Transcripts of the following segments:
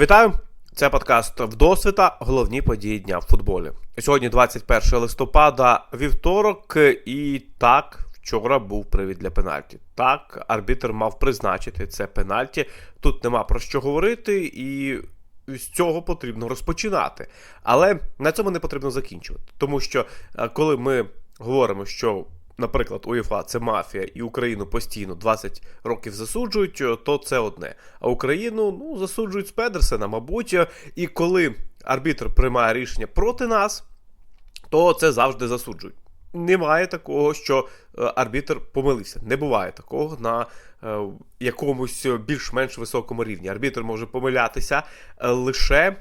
Вітаю! Це подкаст Вдосвіта. Головні події дня в футболі. Сьогодні 21 листопада, вівторок, і так. Вчора був привід для пенальті. Так, арбітр мав призначити це пенальті. Тут нема про що говорити, і з цього потрібно розпочинати. Але на цьому не потрібно закінчувати. Тому що е, коли ми говоримо, що, наприклад, УЄФА це мафія, і Україну постійно 20 років засуджують, е, то це одне. А Україну ну, засуджують з Педерсена, мабуть. е, І коли арбітр приймає рішення проти нас, то це завжди засуджують. Немає такого, що е, арбітр помилився. Не буває такого на е, якомусь більш-менш високому рівні. Арбітр може помилятися е, лише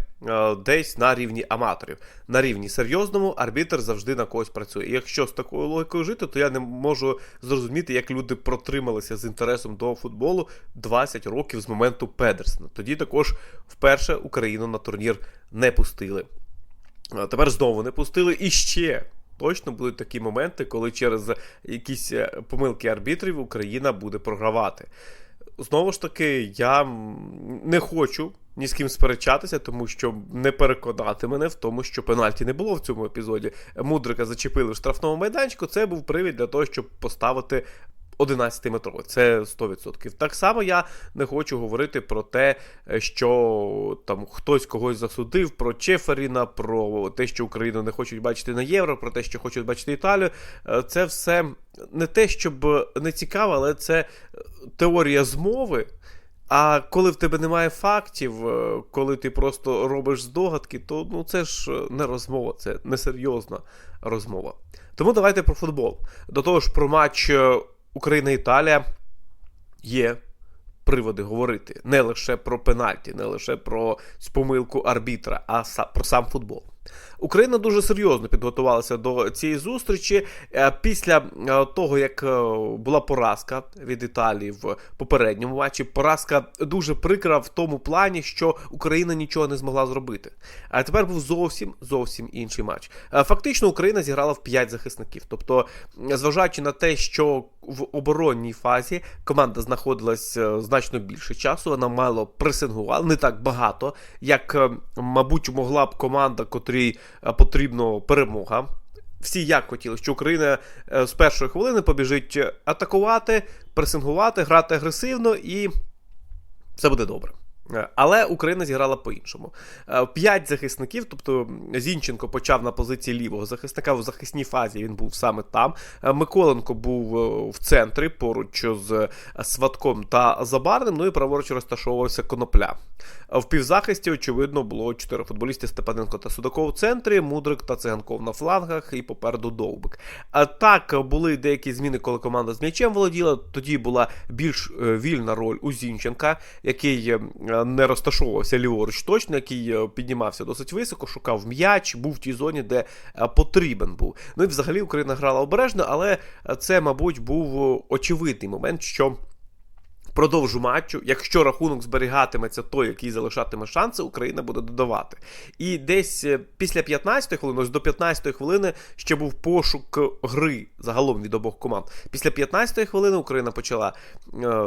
десь на рівні аматорів. На рівні серйозному арбітр завжди на когось працює. Якщо з такою логікою жити, то я не можу зрозуміти, як люди протрималися з інтересом до футболу 20 років з моменту Педерсена. Тоді також вперше Україну на турнір не пустили. Тепер знову не пустили і ще. Точно будуть такі моменти, коли через якісь е, помилки арбітрів Україна буде програвати. Знову ж таки, я не хочу ні з ким сперечатися, тому що не переконати мене в тому, що пенальті не було в цьому епізоді. Мудрика зачепили в штрафному майданчику. Це був привід для того, щоб поставити 11-метровий. Це 100%. Так само я не хочу говорити про те, що там хтось когось засудив, про Чеферіна, про те, що Україну не хочуть бачити на євро, про те, що хочуть бачити Італію. Е, Це все не те, щоб не цікаво, але це теорія змови. А коли в тебе немає фактів, е, коли ти просто робиш здогадки, то ну це ж не розмова, це несерйозна розмова. Тому давайте про футбол. До того ж, про матч е, Україна-Італія є приводи говорити не лише про пенальті, не лише про помилку арбітра, а про сам футбол. Україна дуже серйозно підготувалася до цієї зустрічі Е, після е, того, як е, була поразка від Італії в попередньому матчі. Поразка дуже прикра в тому плані, що Україна нічого не змогла зробити. А тепер був зовсім зовсім інший матч. Фактично, Україна зіграла в 5 захисників. Тобто, зважаючи на те, що в оборонній фазі команда знаходилась значно більше часу, вона мало пресингувала, не так багато, як, мабуть, могла б команда, котрій е, потрібна перемога. Всі як хотіли, що Україна е, з першої хвилини побіжить е, атакувати, пресингувати, грати агресивно і все буде добре. Е, Але Україна зіграла по-іншому. Е, П'ять захисників, тобто Зінченко почав на позиції лівого захисника в захисній фазі. Він був саме там. Е, Миколенко був в центрі поруч з Сватком та Забарним. Ну і праворуч розташовувався Конопля. В півзахисті, очевидно, було чотири футболісти Степаненко та Судаков в центрі, Мудрик та Циганков на флангах і попереду Довбик. Так були деякі зміни, коли команда з м'ячем володіла. Тоді була більш вільна роль у Зінченка, який не розташовувався ліворуч точно, який е, піднімався досить високо, шукав м'яч, був в тій зоні, де е, потрібен був. Ну і взагалі Україна грала обережно, але е, це, мабуть, був очевидний момент, що. Впродовж матчу, якщо рахунок зберігатиметься той, який залишатиме шанси, Україна буде додавати. І десь після 15-ї хвилини, ось до 15-ї хвилини ще був пошук гри загалом від обох команд. Після 15-ї хвилини Україна почала е,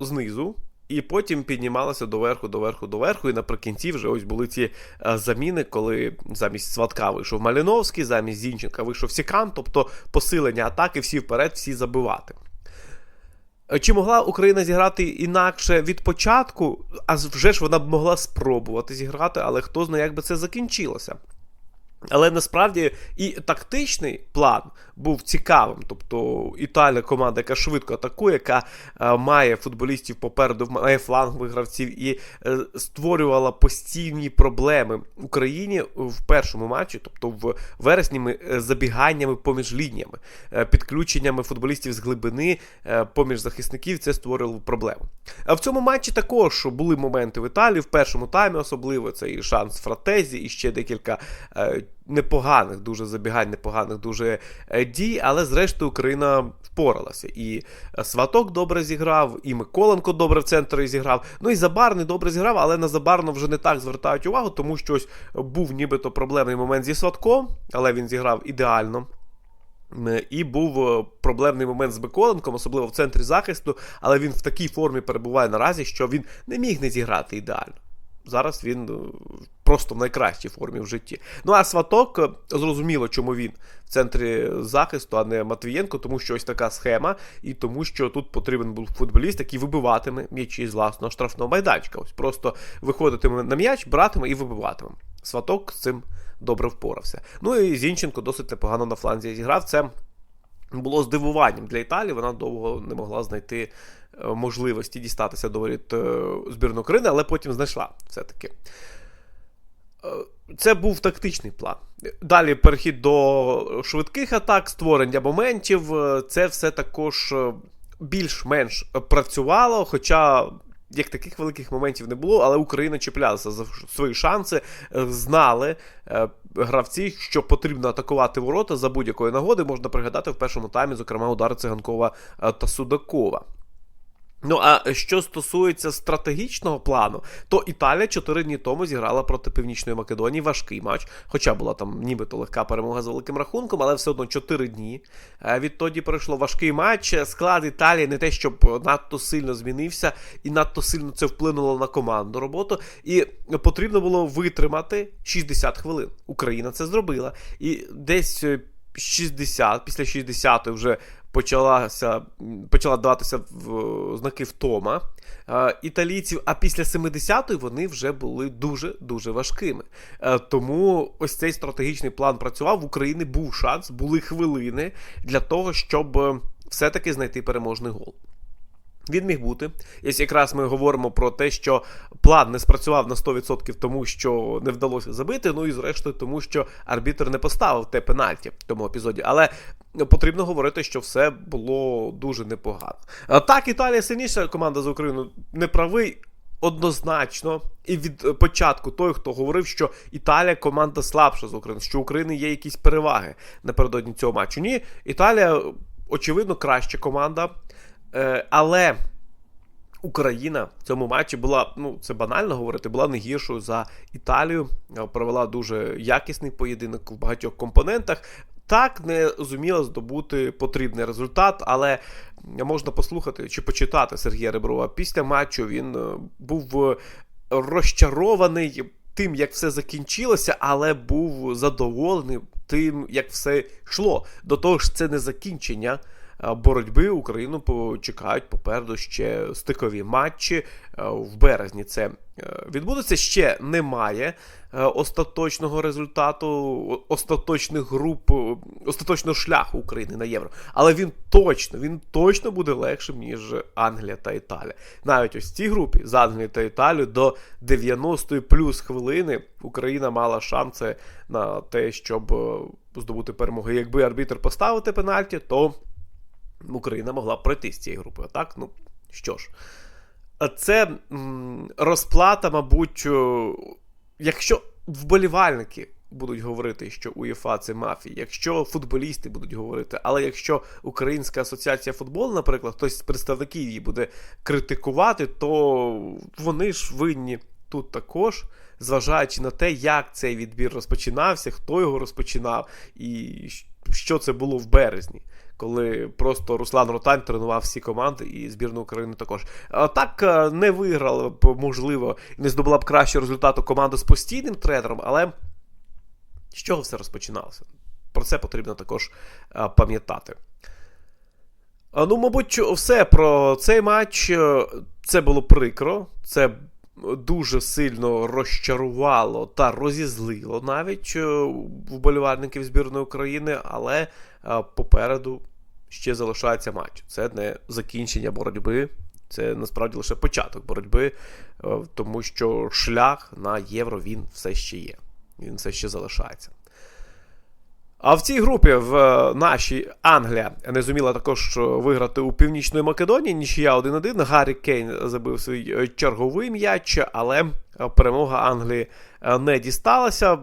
знизу. І потім піднімалася доверху, доверху, доверху. І наприкінці вже ось були ці е, заміни, коли замість Сватка вийшов Маліновський, замість Зінченка вийшов Сікан, тобто посилення атаки, всі вперед, всі забивати. Е, Чи могла Україна зіграти інакше від початку? А вже ж вона б могла спробувати зіграти, але хто знає, як би це закінчилося. Але насправді і тактичний план був цікавим. Тобто Італія команда, яка швидко атакує, яка е, має футболістів попереду, має флангових гравців і е, створювала постійні проблеми Україні в першому матчі, тобто в вересні, е, забіганнями поміж лініями, е, підключеннями футболістів з глибини е, поміж захисників. Це створювало проблему. А в цьому матчі також були моменти в Італії, в першому таймі особливо це і шанс Фратезі, і ще декілька. е, Непоганих, дуже забігань, непоганих дуже е, дій, але зрештою Україна впоралася. І е, Сваток добре зіграв, і Миколенко добре в центрі зіграв. Ну і Забарний добре зіграв, але на Забарно вже не так звертають увагу, тому що ось був нібито проблемний момент зі Сватком, але він зіграв ідеально. І був е, проблемний момент з Миколенком, особливо в центрі захисту, але він в такій формі перебуває наразі, що він не міг не зіграти ідеально. зараз він просто в найкращій формі в житті. Ну а Сваток, е, зрозуміло, чому він в центрі захисту, а не Матвієнко, тому що ось така схема, і тому що тут потрібен був футболіст, який вибиватиме м'ячі з власного штрафного майданчика. Ось просто виходитиме на м'яч, братиме і вибиватиме. Сваток з цим добре впорався. Ну і Зінченко досить непогано на фланзі зіграв. Це було здивуванням для Італії. Вона довго не могла знайти е, можливості дістатися до воріт е, збірної України, але потім знайшла все-таки. Е, Це був тактичний план. Далі перехід до швидких атак, створення моментів. Е, Це все також е, більш-менш працювало, хоча. Як таких великих моментів не було, але Україна чіплялася за свої шанси, знали гравці, що потрібно атакувати ворота за будь-якої нагоди. Можна пригадати в першому таймі, зокрема, удари Циганкова та Судакова. Ну, а що стосується стратегічного плану, то Італія 4 дні тому зіграла проти Північної Македонії важкий матч, хоча була там нібито легка перемога з великим рахунком, але все одно 4 дні. Е, Відтоді пройшло важкий матч. Склад Італії не те, щоб надто сильно змінився, і надто сильно це вплинуло на команду роботу. І потрібно було витримати 60 хвилин. Україна це зробила. І десь е, 60, після 60 вже почалася, почала даватися в, знаки втома е, італійців, а після 70-ї вони вже були дуже-дуже важкими. Е, тому ось цей стратегічний план працював. В Україні був шанс, були хвилини для того, щоб е, все-таки знайти переможний гол. Він міг бути. І якраз ми говоримо про те, що план не спрацював на 100% тому, що не вдалося забити. Ну і зрештою, тому що арбітр не поставив те пенальті в тому епізоді. Але потрібно говорити, що все було дуже непогано. Так, Італія сильніша команда за Україну не правий. Однозначно, і від початку той, хто говорив, що Італія команда слабша з України, що України є якісь переваги напередодні цього матчу. Ні, Італія, очевидно, краща команда. Е, але Україна в цьому матчі була, ну це банально говорити, була не гіршою за Італію. Е, Провела дуже якісний поєдинок в багатьох компонентах. Так не зуміла здобути потрібний результат, але можна послухати чи почитати Сергія Реброва. Після матчу він е, був розчарований тим, як все закінчилося, але був задоволений тим, як все йшло. До того ж, це не закінчення боротьби Україну чекають попереду ще стикові матчі в березні. Це відбудеться ще немає остаточного результату, остаточних груп, остаточного шляху України на євро. Але він точно, він точно буде легшим, ніж Англія та Італія. Навіть ось цій групі з Англією та Італією до 90 плюс хвилини Україна мала шанси на те, щоб здобути перемогу. Якби арбітр поставити пенальті, то Україна могла б пройти з цієї групи. А так, ну що ж, це розплата, мабуть, якщо вболівальники будуть говорити, що УЄФА це мафія, якщо футболісти будуть говорити, але якщо Українська асоціація футболу, наприклад, хтось з представників її буде критикувати, то вони ж винні тут також. Зважаючи на те, як цей відбір розпочинався, хто його розпочинав, і що це було в березні коли просто Руслан Ротань тренував всі команди і збірну України також. Так не виграла б, можливо, і не здобула б кращого результату команду з постійним тренером, але з чого все розпочиналося? Про це потрібно також пам'ятати. Ну, мабуть, все про цей матч. Це було прикро. Це дуже сильно розчарувало та розізлило навіть вболівальників збірної України, але попереду ще залишається матч. Це не закінчення боротьби, це насправді лише початок боротьби, тому що шлях на євро він все ще є. Він все ще залишається. А в цій групі в нашій Англія не зуміла також виграти у Північної Македонії. Нічия 1-1. Гаррі Кейн забив свій черговий м'яч, але перемога Англії не дісталася.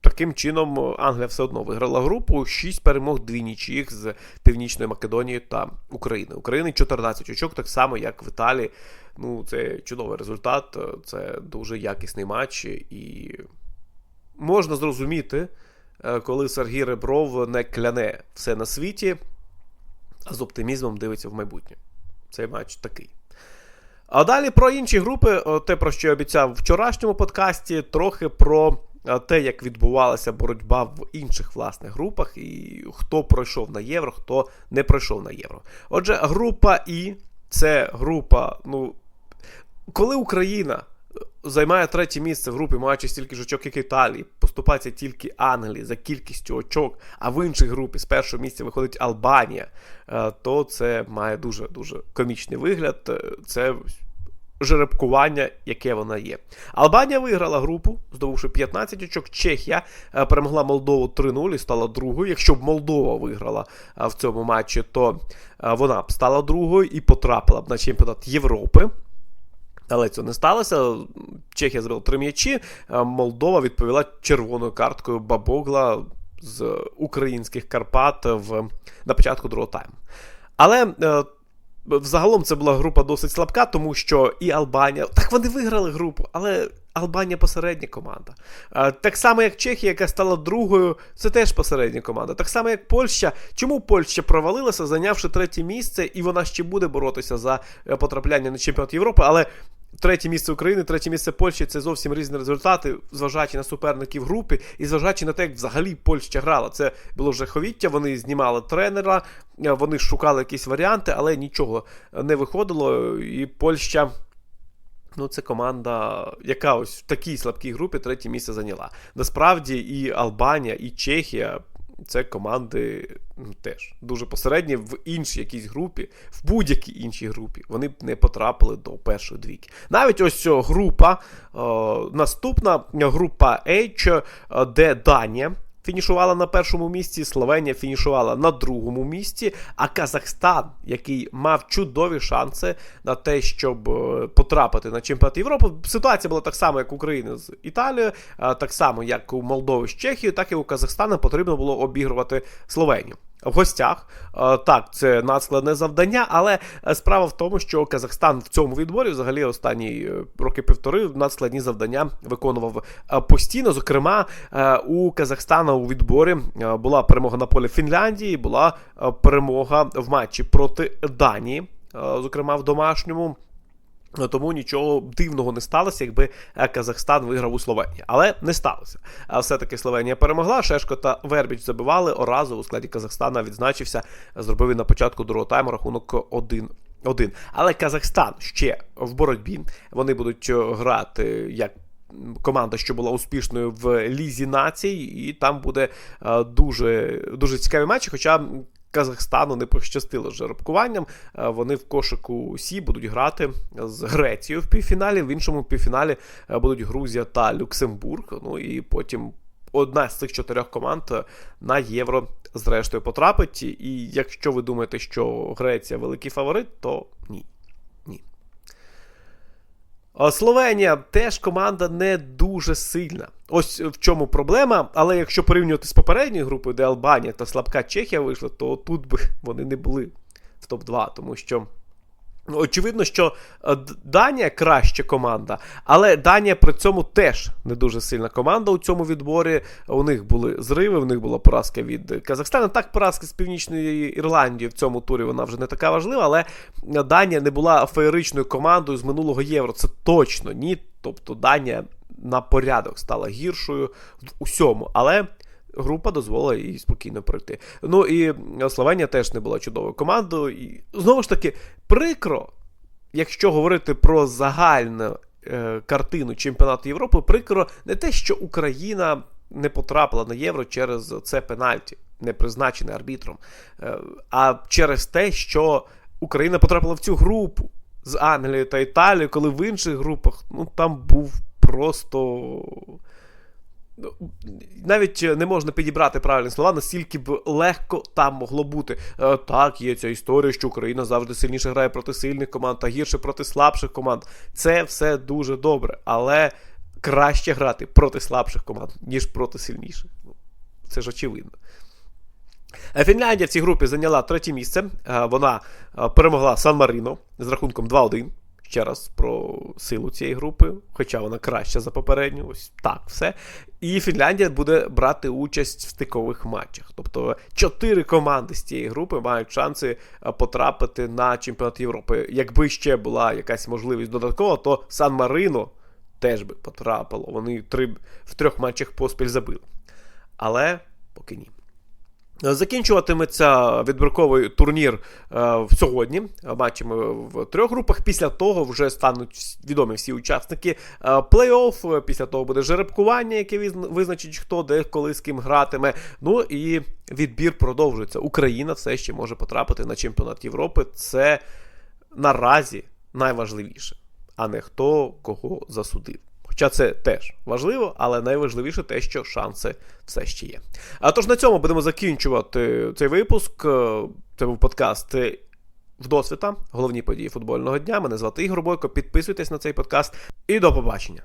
Таким чином, Англія все одно виграла групу. 6 перемог, 2 нічиїх з Північної Македонії та України. України 14 очок, так само, як в Італії. Ну, це чудовий результат, це дуже якісний матч, і можна зрозуміти. Е, коли Сергій Ребров не кляне все на світі, а з оптимізмом дивиться в майбутнє. Цей матч такий. А далі про інші групи, те, про що я обіцяв в вчорашньому подкасті, трохи про е, те, як відбувалася боротьба в інших власних групах, і хто пройшов на євро, хто не пройшов на євро. Отже, група І це група, ну, коли Україна займає третє місце в групі, маючи стільки ж очок, як Італії, поступається тільки Англії за кількістю очок, а в іншій групі з першого місця виходить Албанія, е, то це має дуже дуже комічний вигляд. Е, Це жеребкування, яке вона є. Албанія виграла групу, здобувши 15 очок. Чехія е, перемогла Молдову 3-0 і стала другою. Якщо б Молдова виграла в цьому матчі, то вона б стала другою і потрапила б на чемпіонат Європи. Але це не сталося. Чехія зробила три м'ячі. Молдова відповіла червоною карткою Бабогла з українських Карпат в, на початку другого тайму. Але е, взагалом це була група досить слабка, тому що і Албанія. Так вони виграли групу, але Албанія посередня команда. Е, Так само, як Чехія, яка стала другою, це теж посередня команда. Так само, як Польща. Чому Польща провалилася, зайнявши третє місце, і вона ще буде боротися за е, потрапляння на чемпіонат Європи, але. Третє місце України, третє місце Польщі це зовсім різні результати, зважаючи на суперників групи і зважаючи на те, як взагалі Польща грала. Це було жаховіття. Вони знімали тренера, е, вони шукали якісь варіанти, але нічого не виходило. І Польща. Ну, це команда, яка ось в такій слабкій групі третє місце зайняла. Насправді і Албанія, і Чехія це команди м, теж дуже посередні в іншій якійсь групі, в будь-якій іншій групі. Вони б не потрапили до першої двійки. Навіть ось ця група, е, наступна група H, е, де Данія. Фінішувала на першому місці, Словенія фінішувала на другому місці, а Казахстан, який мав чудові шанси на те, щоб е, потрапити на чемпіонат Європи. Ситуація була так само, як України з Італією, так само, як у Молдови з Чехією, так і у Казахстана потрібно було обігрувати Словенію. В гостях так, це надскладне завдання, але е, справа в тому, що Казахстан в цьому відборі взагалі останні е, роки півтори надскладні завдання виконував е, постійно. Зокрема, у Казахстана у відборі була перемога на полі Фінляндії, була перемога в матчі проти Данії, зокрема в домашньому. Ну, Тому нічого дивного не сталося, якби е, Казахстан виграв у Словенії. Але не сталося. А все-таки Словенія перемогла. Шешко та Вербіч забивали. Оразу у складі Казахстана відзначився. Зробив він на початку другого тайму рахунок 1 один. Але Казахстан ще в боротьбі. Вони будуть е, грати як. Команда, що була успішною в Лізі націй, і там буде е, дуже, дуже цікаві матчі. Хоча Казахстану не пощастило з жеребкуванням. Е, Вони в кошику Сі будуть грати з Грецією в півфіналі. В іншому півфіналі е, будуть Грузія та Люксембург. Ну і потім одна з цих чотирьох команд е, на євро зрештою потрапить. І якщо ви думаєте, що Греція великий фаворит, то ні. Ні. Словенія теж команда не дуже сильна. Ось в чому проблема. Але якщо порівнювати з попередньою групою, де Албанія та слабка Чехія вийшла, то тут би вони не були в топ-2, тому що. Ну, Очевидно, що е, Данія краща команда, але Данія при цьому теж не дуже сильна команда у цьому відборі. У них були зриви, у них була поразка від Казахстана. Так, поразка з Північної Ірландії в цьому турі вона вже не така важлива, але Данія не була феєричною командою з минулого євро. Це точно ні. Тобто Данія на порядок стала гіршою в усьому, але. Група дозволила їй спокійно пройти. Ну і Словенія теж не була чудовою командою. І знову ж таки, прикро, якщо говорити про загальну е, картину чемпіонату Європи, прикро не те, що Україна не потрапила на євро через це пенальті, не призначене арбітром, е, а через те, що Україна потрапила в цю групу з Англією та Італією, коли в інших групах ну, там був просто. Ну, Навіть не можна підібрати правильні слова, настільки б легко там могло бути. Е, Так, є ця історія, що Україна завжди сильніше грає проти сильних команд та гірше проти слабших команд. Це все дуже добре, але краще грати проти слабших команд, ніж проти сильніших. Ну, Це ж очевидно. Е, Фінляндія в цій групі зайняла третє місце. Е, Вона е, перемогла Сан Марино з рахунком 2-1. Ще раз про силу цієї групи, хоча вона краща за попередню. Ось так все. І Фінляндія буде брати участь в стикових матчах. Тобто чотири команди з цієї групи мають шанси е, потрапити на чемпіонат Європи. Якби ще була якась можливість додаткова, то Сан Марино теж би потрапило. Вони три, в трьох матчах поспіль забили. Але поки ні. Закінчуватиметься відбірковий турнір е, сьогодні матчами в трьох групах. Після того вже стануть відомі всі учасники е, плей-офф. Після того буде жеребкування, яке визначить, хто де коли з ким гратиме. Ну і відбір продовжується. Україна все ще може потрапити на чемпіонат Європи. Це наразі найважливіше, а не хто кого засудив. Хоча це теж важливо, але найважливіше те, що шанси все ще є. А тож на цьому будемо закінчувати цей випуск. Е, Це був подкаст е, вдосвіта, головні події футбольного дня. Мене звати Ігор Бойко. Підписуйтесь на цей подкаст і до побачення.